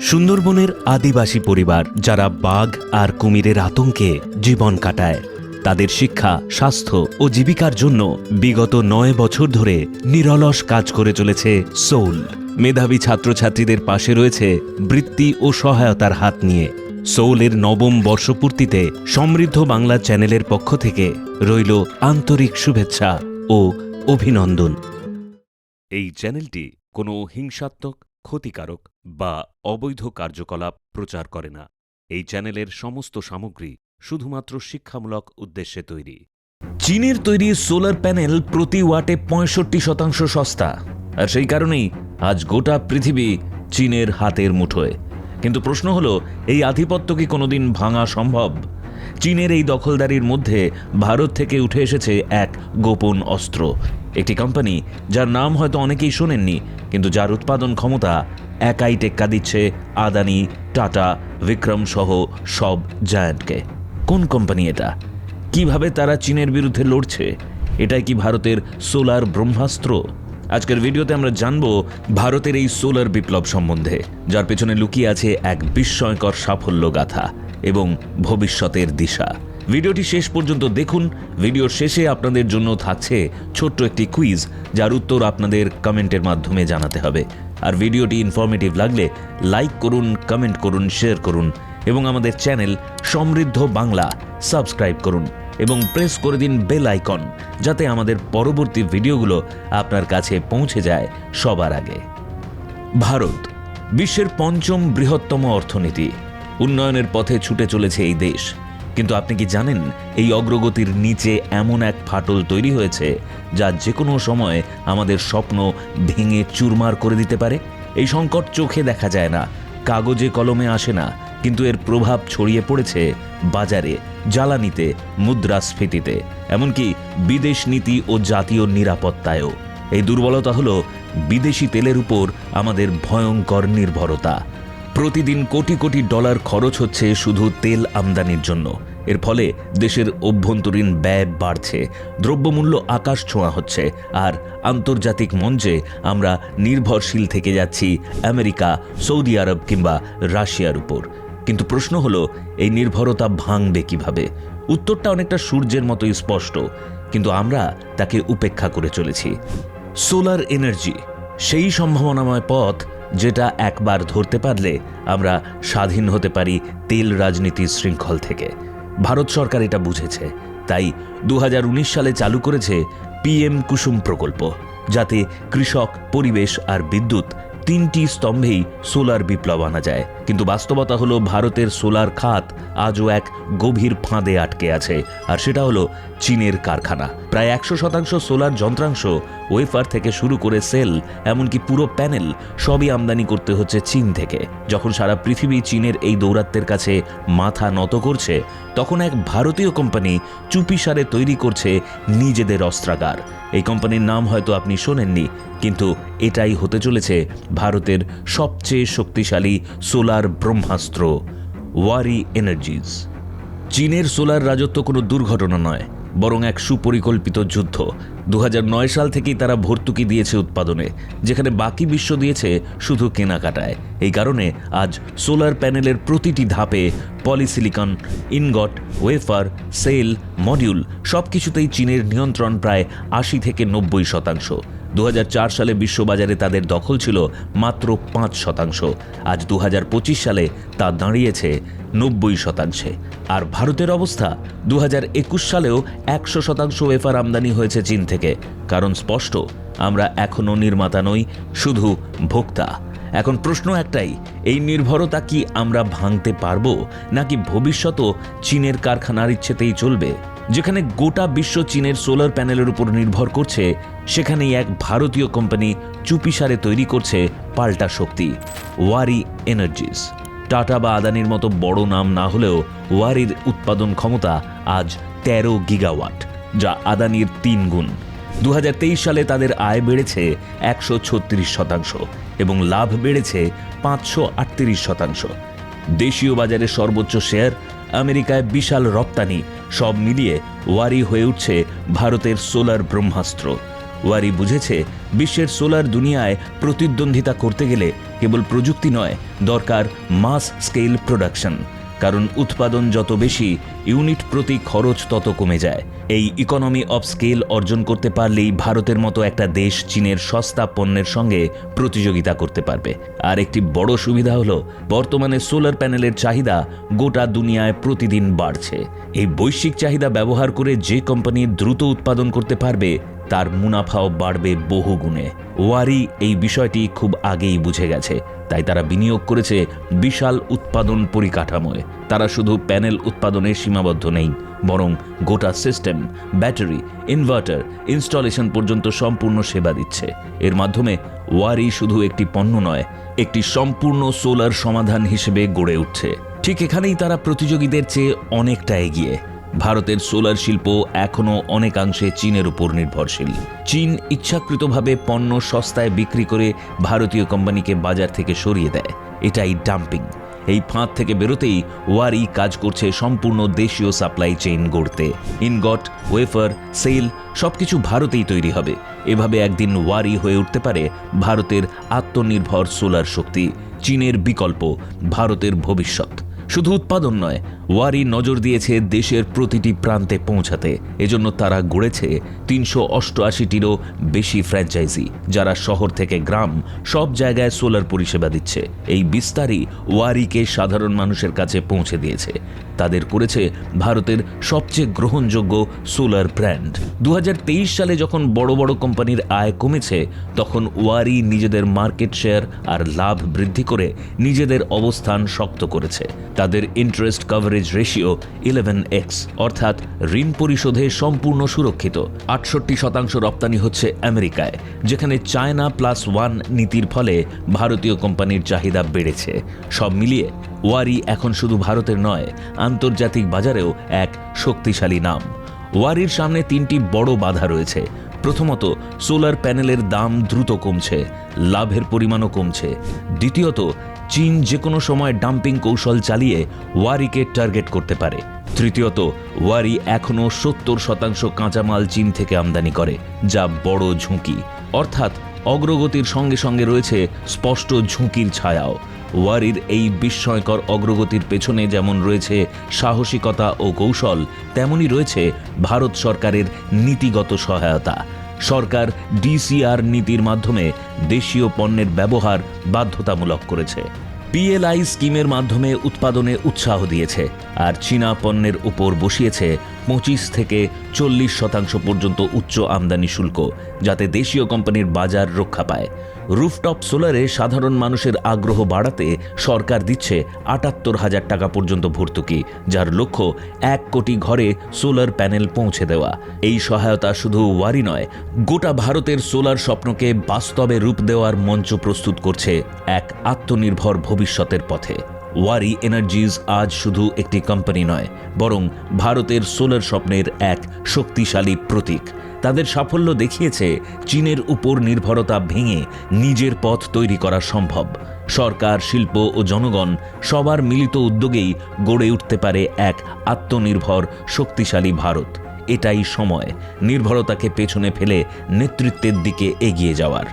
সুন্দরবনের আদিবাসী পরিবার যারা বাঘ আর কুমিরের আতঙ্কে জীবন কাটায়, তাদের শিক্ষা, স্বাস্থ্য ও জীবিকার জন্য বিগত নয় বছর ধরে নিরলস কাজ করে চলেছে সোল। মেধাবী ছাত্রছাত্রীদের পাশে রয়েছে বৃত্তি ও সহায়তার হাত নিয়ে। সোলের নবম বর্ষপূর্তিতে সমৃদ্ধ বাংলা চ্যানেলের পক্ষ থেকে রইল আন্তরিক শুভেচ্ছা ও অভিনন্দন। এই চ্যানেলটি কোনো হিংসাত্মক ক্ষতিকারক বা অবৈধ কার্যকলাপ প্রচার করে না। এই চ্যানেলের সমস্ত সামগ্রী শুধুমাত্র শিক্ষামূলক উদ্দেশ্যে তৈরি। চীনের তৈরি সোলার প্যানেল প্রতি ওয়াটে পঁয়ষট্টি শতাংশ সস্তা। আর সেই কারণেই আজ গোটা পৃথিবী চীনের হাতের মুঠোয়। কিন্তু প্রশ্ন হলো, এই আধিপত্য কি কোনোদিন ভাঙা সম্ভব? চীনের এই দখলদারির মধ্যে ভারত থেকে উঠে এসেছে এক গোপন অস্ত্র। একটি কোম্পানি যার নাম হয়তো অনেকেই শোনেননি, কিন্তু যার উৎপাদন ক্ষমতা একাই টেক্কা দিচ্ছে আদানি, টাটা, বিক্রম সহ সব জায়ান্টকে। কোন কোম্পানি এটা? কীভাবে তারা চীনের বিরুদ্ধে লড়ছে? এটাই কি ভারতের সোলার ব্রহ্মাস্ত্র? আজকের ভিডিওতে আমরা জানব ভারতের এই সোলার বিপ্লব সম্বন্ধে, যার পেছনে লুকিয়ে আছে এক বিস্ময়কর সাফল্য গাথা এবং ভবিষ্যতের দিশা। ভিডিওটি শেষ পর্যন্ত দেখুন। ভিডিওর শেষে আপনাদের জন্য থাকছে ছোট্ট একটি কুইজ যার উত্তর আপনাদের কমেন্টের মাধ্যমে জানাতে হবে। আর ভিডিওটি ইনফরমেটিভ লাগলে লাইক করুন কমেন্ট করুন শেয়ার করুন। এবং আমাদের চ্যানেল সমৃদ্ধ বাংলা সাবস্ক্রাইব করুন। এবং প্রেস করে দিন বেল আইকন যাতে আমাদের পরবর্তী ভিডিওগুলো আপনার কাছে পৌঁছে যায় সবার আগে। ভারত, বিশ্বের পঞ্চম বৃহত্তম অর্থনীতি। উন্নয়নের পথে ছুটে চলেছে এই দেশ। কিন্তু আপনি কি জানেন, এই অগ্রগতির নিচে এমন এক ফাটল তৈরি হয়েছে যা যে কোনো সময় আমাদের স্বপ্ন ভেঙে চুরমার করে দিতে পারে? এই সংকট চোখে দেখা যায় না, কাগজে কলমে আসে না, কিন্তু এর প্রভাব ছড়িয়ে পড়েছে বাজারে, জ্বালানিতে, মুদ্রাস্ফীতিতে, এমনকি বিদেশ নীতি ও জাতীয় নিরাপত্তায়ও। এই দুর্বলতা হলো বিদেশি তেলের উপর আমাদের ভয়ঙ্কর নির্ভরতা। প্রতিদিন কোটি কোটি ডলার খরচ হচ্ছে শুধু তেল আমদানির জন্য। এর ফলে দেশের অভ্যন্তরীণ ব্যয় বাড়ছে, দ্রব্যমূল্য আকাশ ছোঁয়া হচ্ছে, আর আন্তর্জাতিক মঞ্চে আমরা নির্ভরশীল থেকে যাচ্ছি আমেরিকা, সৌদি আরব কিংবা রাশিয়ার উপর। কিন্তু প্রশ্ন হলো, এই নির্ভরতা ভাঙবে কীভাবে? উত্তরটা অনেকটা সূর্যের মতোই স্পষ্ট, কিন্তু আমরা তাকে উপেক্ষা করে চলেছি। সোলার এনার্জি, সেই সম্ভাবনাময় পথ যেটা একবার ধরতে পারলে আমরা স্বাধীন হতে পারি তেল রাজনীতির শৃঙ্খল থেকে। ভারত সরকার এটা বুঝেছে। তাই দু হাজার উনিশ সালে চালু করেছে পিএম কুসুম প্রকল্প, যাতে কৃষক, পরিবেশ আর বিদ্যুৎ তিনটি স্তম্ভেই সোলার বিপ্লব আনা যায়। কিন্তু বাস্তবতা হলো ভারতের সোলার খাত আজও এক গভীর ফাঁদে আটকে আছে, আর সেটা হলো চীনের কারখানা। প্রায় একশো শতাংশ সোলার যন্ত্রাংশ ওয়েফার থেকে শুরু করে সেল, এমনকি পুরো প্যানেল সবই আমদানি করতে হচ্ছে চীন থেকে। যখন সারা পৃথিবী চীনের এই দৌরাত্মের কাছে মাথা নত করছে, তখন এক ভারতীয় কোম্পানি চুপিসারে তৈরি করছে নিজেদের অস্ত্রাগার। এই কোম্পানির নাম হয়তো আপনি শোনেননি, কিন্তু এটাই হতে চলেছে ভারতের সবচেয়ে শক্তিশালী সোলার ব্রহ্মাস্ত্র। ওয়ারি এনার্জিজ চীনের সোলার রাজত্ব কোনো দুর্ঘটনা নয়, বরং এক সুপরিকল্পিত যুদ্ধ। দু হাজার নয় সাল থেকেই তারা ভর্তুকি দিয়েছে উৎপাদনে, যেখানে বাকি বিশ্ব দিয়েছে শুধু কেনাকাটায়। এই কারণে আজ সোলার প্যানেলের প্রতিটি ধাপে polysilicon, ingot, wafer, cell, module সব কিছুতেই চীনের নিয়ন্ত্রণ প্রায় আশি থেকে নব্বই শতাংশ। দু হাজার চার সালে বিশ্ববাজারে তাদের দখল ছিল মাত্র পাঁচ শতাংশ। আজ দু হাজার পঁচিশ সালে তা দাঁড়িয়েছে নব্বই শতাংশে। আর ভারতের অবস্থা দু হাজার একুশ সালেও একশো শতাংশ ওয়েফার আমদানি হয়েছে চীন থেকে। কারণ স্পষ্ট, আমরা এখনও নির্মাতা নই, শুধু ভোক্তা। এখন প্রশ্ন একটাই, এই নির্ভরতা কি আমরা ভাঙতে পারব, নাকি ভবিষ্যতও চীনের কারখানার ইচ্ছেতেই চলবে? যেখানে গোটা বিশ্ব চীনের সোলার প্যানেলের উপর নির্ভর করছে, সেখানেই এক ভারতীয় কোম্পানি চুপিসারে তৈরি করছে পাল্টা শক্তি, ওয়ারি এনার্জিস। টাটা বা আদানির মতো বড় নাম না হলেও ওয়ারির উৎপাদন ক্ষমতা আজ তেরো গিগাওয়াট, যা আদানির তিন গুণ। দু হাজার তেইশ সালে তাদের আয় বেড়েছে একশো ছত্রিশ শতাংশ। এবং লাভ বেড়েছে পাঁচশো আটত্রিশ শতাংশ। দেশীয় বাজারে সর্বোচ্চ শেয়ার, আমেরিকায় বিশাল রপ্তানি, সব মিলিয়ে ওয়ারি হয়ে উঠছে ভারতের সোলার ব্রহ্মাস্ত্র। ওয়ারি বুঝেছে, বিশ্বের সোলার দুনিয়ায় প্রতিদ্বন্দ্বিতা করতে গেলে কেবল প্রযুক্তি নয়, দরকার মাস স্কেল প্রোডাকশন। কারণ উৎপাদন যত বেশি, ইউনিট প্রতি খরচ তত কমে যায়। এই ইকোনমি অফ স্কেল অর্জন করতে পারলেই ভারতের মতো একটা দেশ চীনের সস্তা পণ্যের সঙ্গে প্রতিযোগিতা করতে পারবে। আর একটি বড় সুবিধা হলো, বর্তমানে সোলার প্যানেলের চাহিদা গোটা দুনিয়ায় প্রতিদিন বাড়ছে। এই বৈশ্বিক চাহিদা ব্যবহার করে যে কোম্পানি দ্রুত উৎপাদন করতে পারবে তার মুনাফাও বাড়বে বহু গুণে ওয়ারি এই বিষয়টি খুব আগেই বুঝে গেছে, তাই তারা বিনিয়োগ করেছে বিশাল উৎপাদন পরিকাঠামোয়। তারা শুধু প্যানেল উৎপাদনে সীমাবদ্ধ নেই, বরং গোটা সিস্টেম, ব্যাটারি, ইনভার্টার, ইনস্টলেশন পর্যন্ত সম্পূর্ণ সেবা দিচ্ছে। এর মাধ্যমে ওয়ারি শুধু একটি পণ্য নয়, একটি সম্পূর্ণ সোলার সমাধান হিসেবে গড়ে উঠছে। ঠিক এখানেই তারা প্রতিযোগীদের চেয়ে অনেকটা এগিয়ে। ভারতের সোলার শিল্প এখনও অনেকাংশে চীনের উপর নির্ভরশীল। চীন ইচ্ছাকৃতভাবে পণ্য সস্তায় বিক্রি করে ভারতীয় কোম্পানিকে বাজার থেকে সরিয়ে দেয়। এটাই ডাম্পিং। এই ফাঁদ থেকে বেরোতেই ওয়ারি কাজ করছে সম্পূর্ণ দেশীয় সাপ্লাই চেইন গড়তে। ইনগট, ওয়েফার সেল সবকিছু ভারতেই তৈরি হবে। এভাবে একদিন ওয়ারি হয়ে উঠতে পারে ভারতের আত্মনির্ভর সোলার শক্তি। চীনের বিকল্প, ভারতের ভবিষ্যৎ। শুধু উৎপাদন নয় ওয়ারি নজর দিয়েছে দেশের প্রতিটি প্রান্তে পৌঁছাতে। এজন্য তারা গড়েছে তিনশো অষ্টআশিটিরও বেশি ফ্র্যাঞ্চাইজি, যারা শহর থেকে গ্রাম সব জায়গায় সোলার পরিষেবা দিচ্ছে। এই বিস্তারই ওয়ারিকে সাধারণ মানুষের কাছে পৌঁছে দিয়েছে। তাদের করেছে ভারতের সবচেয়ে গ্রহণযোগ্য সোলার ব্র্যান্ড। দু হাজার তেইশ সালে যখন বড় বড় কোম্পানির আয় কমেছে, তখন ওয়ারি নিজেদের মার্কেট শেয়ার আর লাভ বৃদ্ধি করে নিজেদের অবস্থান শক্ত করেছে। তাদের interest coverage ratio eleven X অর্থাৎ ঋণ পরিশোধে সম্পূর্ণ সুরক্ষিত। আটষট্টি শতাংশ রপ্তানি হচ্ছে আমেরিকায়, যেখানে চায়না প্লাস ওয়ান নীতির ফলে ভারতীয় কোম্পানির চাহিদা বেড়েছে। সব মিলিয়ে ওয়ারি এখন শুধু ভারতের নয়, আন্তর্জাতিক বাজারেও এক শক্তিশালী নাম। ওয়ারির সামনে তিনটি বড় বাধা রয়েছে। প্রথমত, সোলার প্যানেলের দাম দ্রুত কমছে, লাভের পরিমাণও কমছে। দ্বিতীয়ত চীন যে কোনো সময় ডাম্পিং কৌশল চালিয়ে ওয়ারিকে টার্গেট করতে পারে। তৃতীয়ত, ওয়ারি এখনও সত্তর শতাংশ কাঁচামাল চীন থেকে আমদানি করে, যা বড় ঝুঁকি। অর্থাৎ, অগ্রগতির সঙ্গে সঙ্গে রয়েছে স্পষ্ট ঝুঁকির ছায়াও। ওয়ারির এই বিস্ময়কর অগ্রগতির পেছনে যেমন রয়েছে সাহসিকতা ও কৌশল, তেমনই রয়েছে ভারত সরকারের নীতিগত সহায়তা। সরকার ডিসিআর নীতির মাধ্যমে দেশীয় পণ্যের ব্যবহার বাধ্যতামূলক করেছে। পিএলআই স্কিমের মাধ্যমে উৎপাদনে উৎসাহ দিয়েছে আর চীনা পণ্যের উপর বসিয়েছে পঁচিশ থেকে চল্লিশ শতাংশ পর্যন্ত উচ্চ আমদানি শুল্ক, যাতে দেশীয় কোম্পানির বাজার রক্ষা পায়। রুফটপ সোলারে সাধারণ মানুষের আগ্রহ বাড়াতে সরকার দিচ্ছে আটাত্তর হাজার টাকা পর্যন্ত ভর্তুকি, যার লক্ষ্য এক কোটি ঘরে সোলার প্যানেল পৌঁছে দেওয়া। এই সহায়তা শুধু ওয়ারি নয়, গোটা ভারতের সোলার স্বপ্নকে বাস্তবে রূপ দেওয়ার মঞ্চ প্রস্তুত করছে এক আত্মনির্ভর ভবিষ্যতের পথে। ওয়ারি এনার্জিজ আজ শুধু একটি কোম্পানি নয়, বরং ভারতের সোলার স্বপ্নের এক শক্তিশালী প্রতীক। তাদের সাফল্য দেখিয়েছে চীনের উপর নির্ভরতা ভেঙে নিজের পথ তৈরি করা সম্ভব। সরকার, শিল্প ও জনগণ সবার মিলিত উদ্যোগেই গড়ে উঠতে পারে এক আত্মনির্ভর, শক্তিশালী ভারত। এটাই সময়, নির্ভরতাকে পেছনে ফেলে নেতৃত্বের দিকে এগিয়ে যাওয়ার।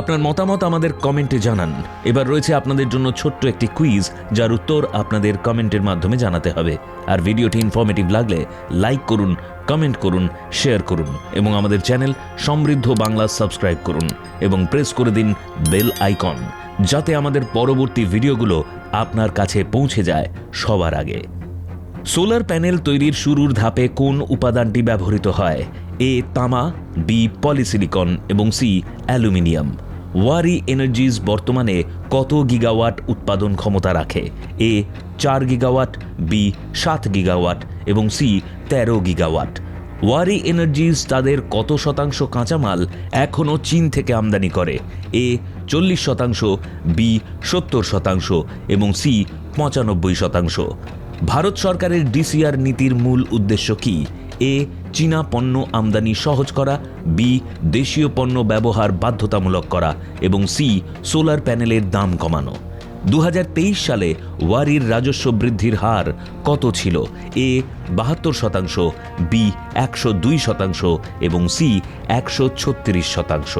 আপনার মতামত আমাদের কমেন্টে জানান। এবার রয়েছে আপনাদের জন্য ছোট্ট একটি কুইজ, যার উত্তর আপনাদের কমেন্টের মাধ্যমে জানাতে হবে। আর ভিডিওটি ইনফরমেটিভ লাগলে লাইক করুন কমেন্ট করুন শেয়ার করুন, এবং আমাদের চ্যানেল সমৃদ্ধ বাংলা সাবস্ক্রাইব করুন, এবং প্রেস করে দিন বেল আইকন যাতে আমাদের পরবর্তী ভিডিওগুলো আপনার কাছে পৌঁছে যায় সবার আগে। সোলার প্যানেল তৈরির শুরুর ধাপে কোন উপাদানটি ব্যবহৃত হয়? এ তামা বি পলিসিলিকন এবং সি অ্যালুমিনিয়াম। ওয়ারি এনার্জিজ বর্তমানে কত গিগাওয়াট উৎপাদন ক্ষমতা রাখে? এ চার গিগাওয়াট বি সাত গিগাওয়াট এবং সি তেরো গিগাওয়াট। ওয়ারি এনার্জিজ তাদের কত শতাংশ কাঁচামাল এখনও চীন থেকে আমদানি করে? এ চল্লিশ শতাংশ বি সত্তর শতাংশ এবং সি পঁচানব্বই শতাংশ। ভারত সরকারের ডিসিআর নীতির মূল উদ্দেশ্য কি? এ চীনা পণ্য আমদানি সহজ করা, বি, দেশীয় পণ্য ব্যবহার বাধ্যতামূলক করা এবং সি, সোলার প্যানেলের দাম কমানো। দু হাজার তেইশ সালে ওয়ারির রাজস্ব বৃদ্ধির হার কত ছিল? এ, বাহাত্তর শতাংশ, বি, একশো দুই শতাংশ এবং সি, একশো ছত্রিশ শতাংশ।